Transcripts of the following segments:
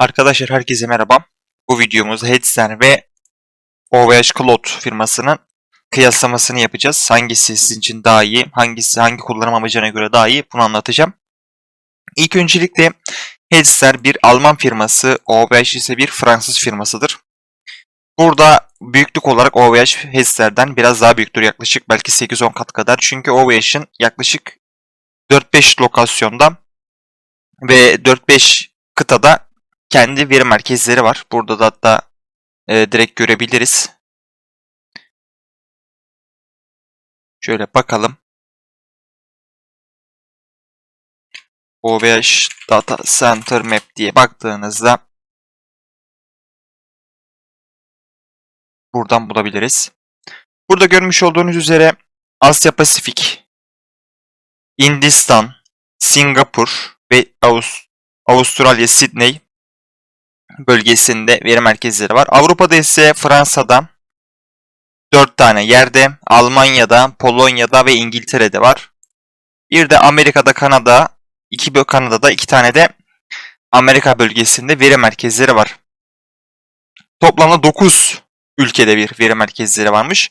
Arkadaşlar herkese merhaba. Bu videomuzda Headster ve OVH Cloud firmasının kıyaslamasını yapacağız. Hangisi sizin için daha iyi, hangisi hangi kullanım amacına göre daha iyi bunu anlatacağım. İlk öncelikle Headster bir Alman firması, OVH ise bir Fransız firmasıdır. Burada büyüklük olarak OVH Headster'den biraz daha büyüktür yaklaşık belki 8-10 kat kadar. Çünkü OVH'in yaklaşık 4-5 lokasyonda ve 4-5 kıtada kendi veri merkezleri var. Burada da hatta e, direkt görebiliriz. Şöyle bakalım. OVH Data Center Map diye baktığınızda buradan bulabiliriz. Burada görmüş olduğunuz üzere Asya Pasifik, Hindistan, Singapur ve Avust Avustralya, Sydney bölgesinde veri merkezleri var. Avrupa'da ise Fransa'da 4 tane yerde, Almanya'da, Polonya'da ve İngiltere'de var. Bir de Amerika'da, Kanada, iki Kanada'da iki tane de Amerika bölgesinde veri merkezleri var. Toplamda 9 ülkede bir veri merkezleri varmış.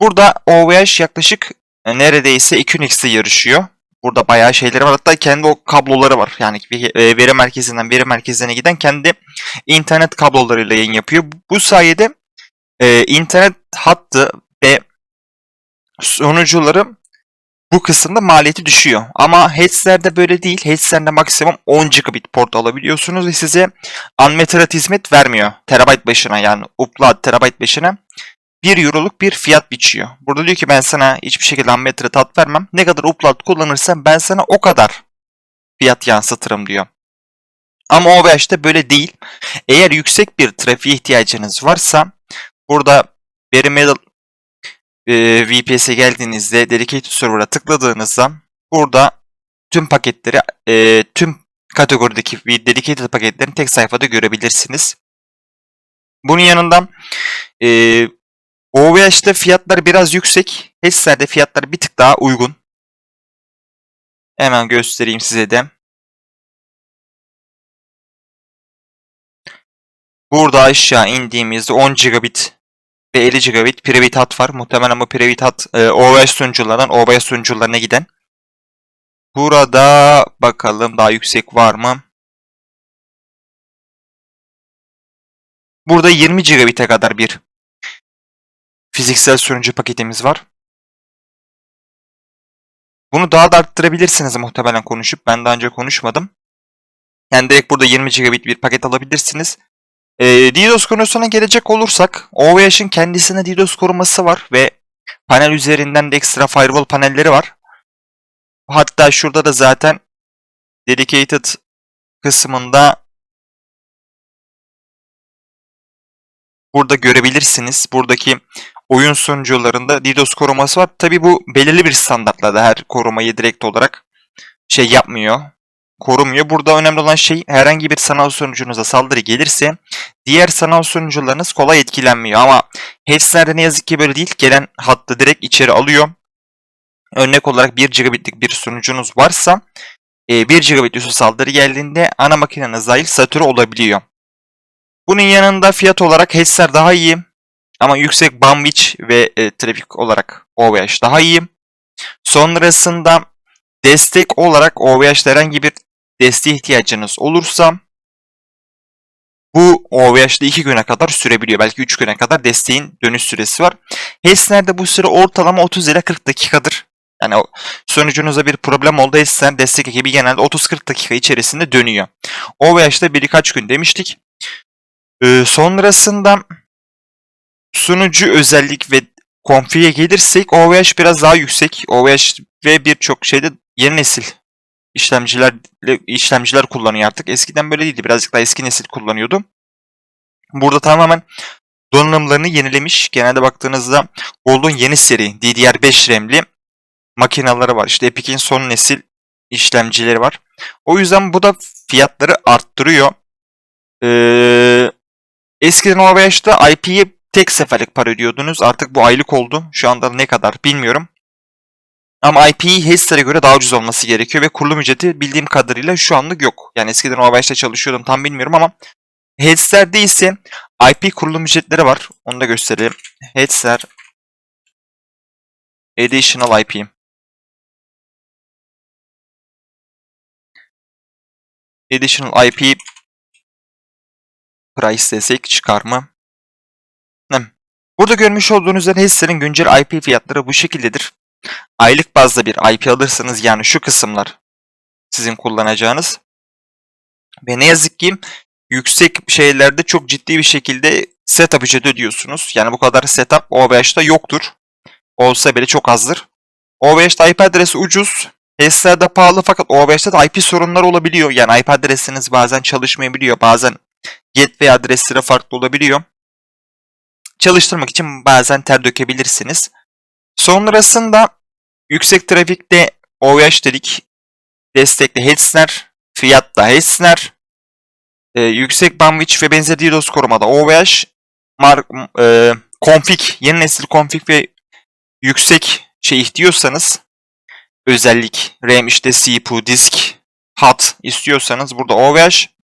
Burada OVH yaklaşık e, neredeyse 2Unix'te yarışıyor. Burada bayağı şeyleri var. Hatta kendi o kabloları var. Yani e, veri merkezinden veri merkezine giden kendi internet kablolarıyla yayın yapıyor. Bu sayede e, internet hattı ve sunucuları bu kısımda maliyeti düşüyor. Ama Headster'de böyle değil. Headster'de maksimum 10 gigabit port alabiliyorsunuz ve size unmetered hizmet vermiyor. Terabayt başına yani upload terabayt başına 1 euroluk bir fiyat biçiyor. Burada diyor ki ben sana hiçbir şekilde unmetered hat vermem. Ne kadar upload kullanırsan ben sana o kadar fiyat yansıtırım diyor. Ama OVH'de böyle değil. Eğer yüksek bir trafiğe ihtiyacınız varsa burada Bare Metal e, VPS'e geldiğinizde Dedicated Server'a tıkladığınızda burada tüm paketleri e, tüm kategorideki Dedicated paketlerini tek sayfada görebilirsiniz. Bunun yanında e, OVH'de fiyatlar biraz yüksek. Headset'de fiyatlar bir tık daha uygun. Hemen göstereyim size de. Burada aşağı indiğimizde 10 gigabit ve 50 gigabit private hat var. Muhtemelen bu private hat e, OVH sunuculardan OVH sunucularına giden. Burada bakalım daha yüksek var mı? Burada 20 gigabit'e kadar bir fiziksel sunucu paketimiz var. Bunu daha da arttırabilirsiniz muhtemelen konuşup. Ben daha önce konuşmadım. Yani direkt burada 20 gigabit bir paket alabilirsiniz. Ee, DDoS konusuna gelecek olursak OVH'in kendisine DDoS koruması var ve panel üzerinden de ekstra firewall panelleri var. Hatta şurada da zaten dedicated kısmında burada görebilirsiniz. Buradaki oyun sunucularında DDoS koruması var. Tabi bu belirli bir standartlarda her korumayı direkt olarak şey yapmıyor. Korumuyor. Burada önemli olan şey herhangi bir sanal sunucunuza saldırı gelirse diğer sanal sunucularınız kolay etkilenmiyor. Ama Headster'de ne yazık ki böyle değil. Gelen hattı direkt içeri alıyor. Örnek olarak 1 gigabitlik bir sunucunuz varsa 1 gigabit üstü saldırı geldiğinde ana makineniz dahil satürre olabiliyor. Bunun yanında fiyat olarak Headster daha iyi. Ama yüksek bandwidth ve e, trafik olarak OVH daha iyi. Sonrasında destek olarak OVH'de herhangi bir desteğe ihtiyacınız olursa bu OVH'de 2 güne kadar sürebiliyor. Belki 3 güne kadar desteğin dönüş süresi var. HES'lerde bu süre ortalama 30 ile 40 dakikadır. Yani sonucunuzda bir problem oldu. HES'ler destek ekibi genelde 30-40 dakika içerisinde dönüyor. OVH'de birkaç gün demiştik. Ee, sonrasında sunucu özellik ve konfiye gelirsek OVH biraz daha yüksek. OVH ve birçok şeyde yeni nesil işlemciler işlemciler kullanıyor artık. Eskiden böyle değildi. Birazcık daha eski nesil kullanıyordu. Burada tamamen donanımlarını yenilemiş. Genelde baktığınızda Gold'un yeni seri DDR5 RAM'li makineleri var. İşte Epic'in son nesil işlemcileri var. O yüzden bu da fiyatları arttırıyor. Ee, eskiden OVH'da IP'yi tek seferlik para ödüyordunuz. Artık bu aylık oldu. Şu anda ne kadar bilmiyorum. Ama IP'yi Hester'e göre daha ucuz olması gerekiyor ve kurulum ücreti bildiğim kadarıyla şu anlık yok. Yani eskiden OVH'de çalışıyordum tam bilmiyorum ama Heads'lerde ise IP kurulum ücretleri var. Onu da gösterelim. Heads'ler Additional IP. Additional IP price desek çıkar mı? Hem. Burada görmüş olduğunuz üzere hisselerin güncel IP fiyatları bu şekildedir. Aylık bazda bir IP alırsanız yani şu kısımlar sizin kullanacağınız. Ve ne yazık ki yüksek şeylerde çok ciddi bir şekilde setup ücreti ödüyorsunuz. Yani bu kadar setup OVH'da yoktur. Olsa bile çok azdır. OVH'da IP adresi ucuz. HS'lerde pahalı fakat OVH'de de IP sorunları olabiliyor. Yani IP adresiniz bazen çalışmayabiliyor. Bazen gateway adresleri farklı olabiliyor. Çalıştırmak için bazen ter dökebilirsiniz. Sonrasında yüksek trafikte OVH dedik. Destekli heads'ler, fiyatta heads'ler, e, yüksek bandwidth ve benzeri DDoS korumada OVH, mar, e, config, yeni nesil config ve yüksek şey istiyorsanız özellik, RAM işte CPU, disk, hat istiyorsanız burada OVH.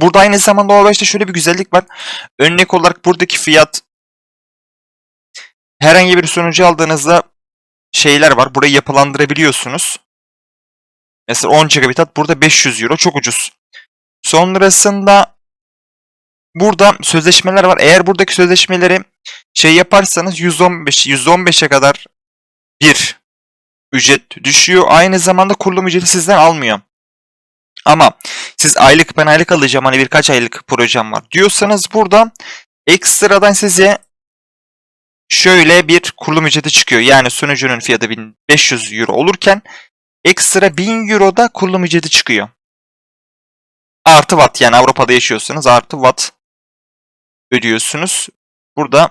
Burada aynı zamanda OVH'te şöyle bir güzellik var. Örnek olarak buradaki fiyat herhangi bir sunucu aldığınızda şeyler var. Burayı yapılandırabiliyorsunuz. Mesela 10 GB burada 500 Euro çok ucuz. Sonrasında burada sözleşmeler var. Eğer buradaki sözleşmeleri şey yaparsanız 115 115'e kadar bir ücret düşüyor. Aynı zamanda kurulum ücreti sizden almıyor. Ama siz aylık ben aylık alacağım hani birkaç aylık projem var diyorsanız burada ekstradan size şöyle bir kurulum ücreti çıkıyor. Yani sunucunun fiyatı 1500 euro olurken ekstra 1000 euro da kurulum ücreti çıkıyor. Artı watt yani Avrupa'da yaşıyorsanız artı watt ödüyorsunuz. Burada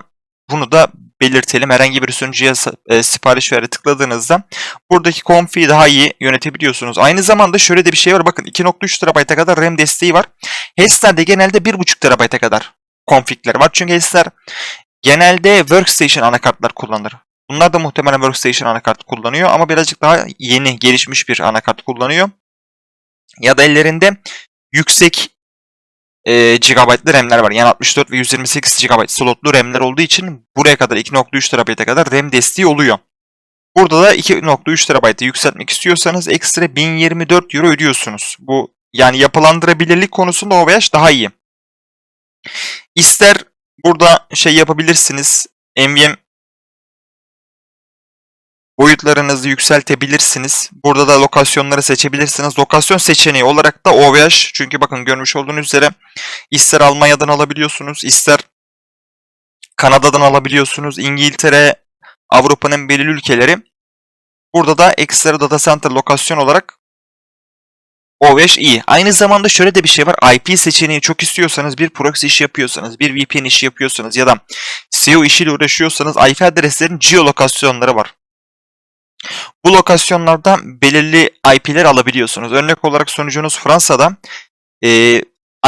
bunu da belirtelim. Herhangi bir sunucuya e, sipariş veri tıkladığınızda buradaki config'i daha iyi yönetebiliyorsunuz. Aynı zamanda şöyle de bir şey var. Bakın 2.3 TB'a kadar RAM desteği var. HES'lerde genelde 1.5 TB'a kadar config'ler var. Çünkü HES'ler genelde workstation anakartlar kullanır. Bunlar da muhtemelen workstation anakart kullanıyor ama birazcık daha yeni gelişmiş bir anakart kullanıyor. Ya da ellerinde yüksek e, GB'lı RAM'ler var. Yani 64 ve 128 GB slotlu RAM'ler olduğu için buraya kadar 2.3 TB'ye kadar RAM desteği oluyor. Burada da 2.3 TB'ı yükseltmek istiyorsanız ekstra 1024 Euro ödüyorsunuz. Bu yani yapılandırabilirlik konusunda OVH daha iyi. İster burada şey yapabilirsiniz. NVM boyutlarınızı yükseltebilirsiniz. Burada da lokasyonları seçebilirsiniz. Lokasyon seçeneği olarak da OVH. Çünkü bakın görmüş olduğunuz üzere ister Almanya'dan alabiliyorsunuz, ister Kanada'dan alabiliyorsunuz. İngiltere, Avrupa'nın belirli ülkeleri. Burada da ekstra data center lokasyon olarak OVH iyi. Aynı zamanda şöyle de bir şey var. IP seçeneği çok istiyorsanız, bir proxy işi yapıyorsanız, bir VPN işi yapıyorsanız ya da SEO işiyle uğraşıyorsanız IP adreslerin geolokasyonları var. Bu lokasyonlardan belirli IP'ler alabiliyorsunuz. Örnek olarak sunucunuz Fransa'da e,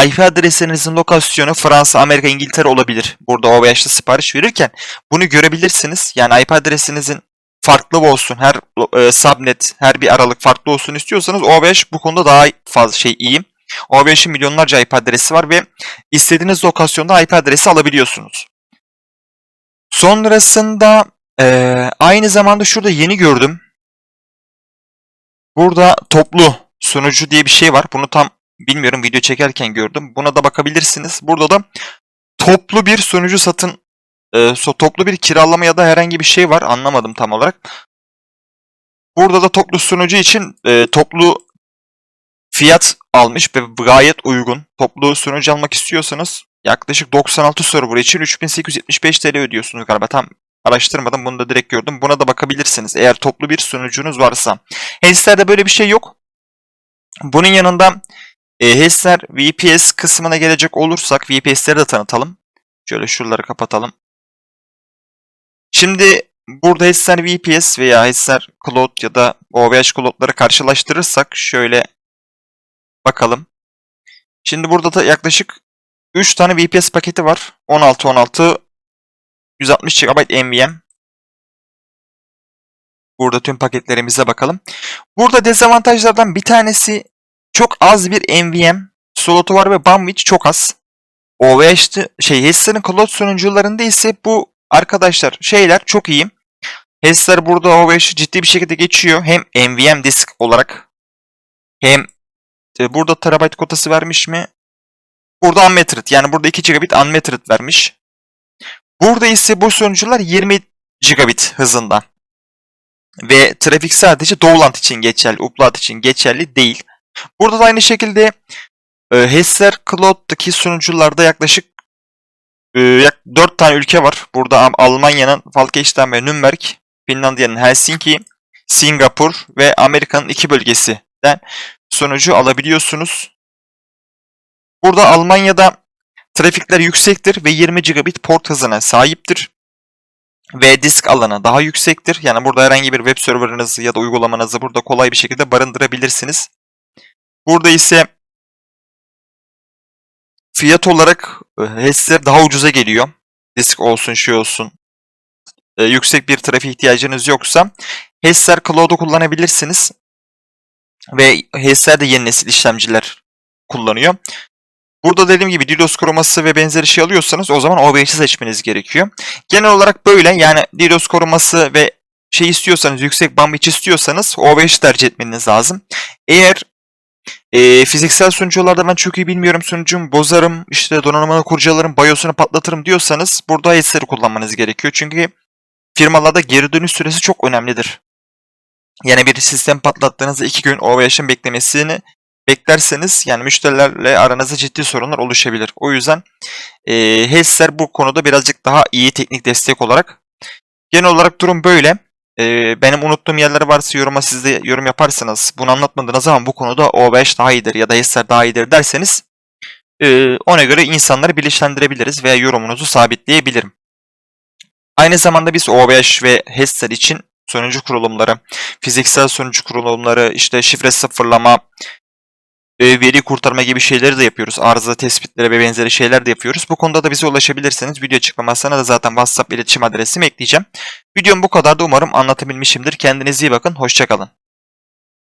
IP adresinizin lokasyonu Fransa, Amerika, İngiltere olabilir. Burada OVH'da sipariş verirken bunu görebilirsiniz. Yani IP adresinizin farklı olsun, her e, subnet, her bir aralık farklı olsun istiyorsanız OVH bu konuda daha fazla şey iyi. OVH'in milyonlarca IP adresi var ve istediğiniz lokasyonda IP adresi alabiliyorsunuz. Sonrasında ee, aynı zamanda şurada yeni gördüm. Burada toplu sunucu diye bir şey var. Bunu tam bilmiyorum video çekerken gördüm. Buna da bakabilirsiniz. Burada da toplu bir sunucu satın e, toplu bir kiralama ya da herhangi bir şey var. Anlamadım tam olarak. Burada da toplu sunucu için e, toplu fiyat almış ve gayet uygun. Toplu sunucu almak istiyorsanız yaklaşık 96 server için 3875 TL ödüyorsunuz galiba. Tam araştırmadım. Bunu da direkt gördüm. Buna da bakabilirsiniz. Eğer toplu bir sunucunuz varsa. HES'lerde böyle bir şey yok. Bunun yanında e, HES'ler VPS kısmına gelecek olursak VPS'leri de tanıtalım. Şöyle şuraları kapatalım. Şimdi burada HES'ler VPS veya HES'ler Cloud ya da OVH Cloud'ları karşılaştırırsak şöyle bakalım. Şimdi burada da yaklaşık 3 tane VPS paketi var. 16 16 160 GB NVMe. Burada tüm paketlerimize bakalım. Burada dezavantajlardan bir tanesi çok az bir NVMe slotu var ve Banwich çok az. OVH'de şey Hesler'in cloud sunucularında ise bu arkadaşlar şeyler çok iyi. Hesler burada OVH'i ciddi bir şekilde geçiyor. Hem NVMe disk olarak hem burada terabayt kotası vermiş mi? Burada unmetered yani burada 2 gigabit unmetered vermiş. Burada ise bu sunucular 20 gigabit hızında. Ve trafik sadece Dowland için geçerli, Upload için geçerli değil. Burada da aynı şekilde e, Hesler Cloud'daki sunucularda yaklaşık e, yak 4 tane ülke var. Burada Almanya'nın Falkenstein ve Nürnberg, Finlandiya'nın Helsinki, Singapur ve Amerika'nın iki bölgesinden sunucu alabiliyorsunuz. Burada Almanya'da trafikler yüksektir ve 20 gigabit port hızına sahiptir. Ve disk alanı daha yüksektir. Yani burada herhangi bir web serverınızı ya da uygulamanızı burada kolay bir şekilde barındırabilirsiniz. Burada ise fiyat olarak e, Hesler daha ucuza geliyor. Disk olsun şey olsun. E, yüksek bir trafik ihtiyacınız yoksa Hesler Cloud'u kullanabilirsiniz. Ve Hesler de yeni nesil işlemciler kullanıyor. Burada dediğim gibi DDoS koruması ve benzeri şey alıyorsanız o zaman OBS'i seçmeniz gerekiyor. Genel olarak böyle yani DDoS koruması ve şey istiyorsanız yüksek bandwidth istiyorsanız OBS tercih etmeniz lazım. Eğer e, fiziksel sunucularda ben çok iyi bilmiyorum sunucum bozarım işte donanımını kurcalarım BIOS'unu patlatırım diyorsanız burada Hesler'i kullanmanız gerekiyor. Çünkü firmalarda geri dönüş süresi çok önemlidir. Yani bir sistem patlattığınızda iki gün OVH'in beklemesini beklerseniz yani müşterilerle aranızda ciddi sorunlar oluşabilir. O yüzden e, Hesler bu konuda birazcık daha iyi teknik destek olarak. Genel olarak durum böyle. E, benim unuttuğum yerler varsa yoruma siz de yorum yaparsanız bunu anlatmadınız ama bu konuda O5 daha iyidir ya da Hesler daha iyidir derseniz e, ona göre insanları bilinçlendirebiliriz veya yorumunuzu sabitleyebilirim. Aynı zamanda biz OBH ve Hesler için sonucu kurulumları, fiziksel sonucu kurulumları, işte şifre sıfırlama, e, veri kurtarma gibi şeyleri de yapıyoruz. Arıza tespitleri ve benzeri şeyler de yapıyoruz. Bu konuda da bize ulaşabilirsiniz. Video açıklamasına da zaten WhatsApp iletişim adresimi ekleyeceğim. Videom bu kadar da umarım anlatabilmişimdir. Kendinize iyi bakın. Hoşçakalın.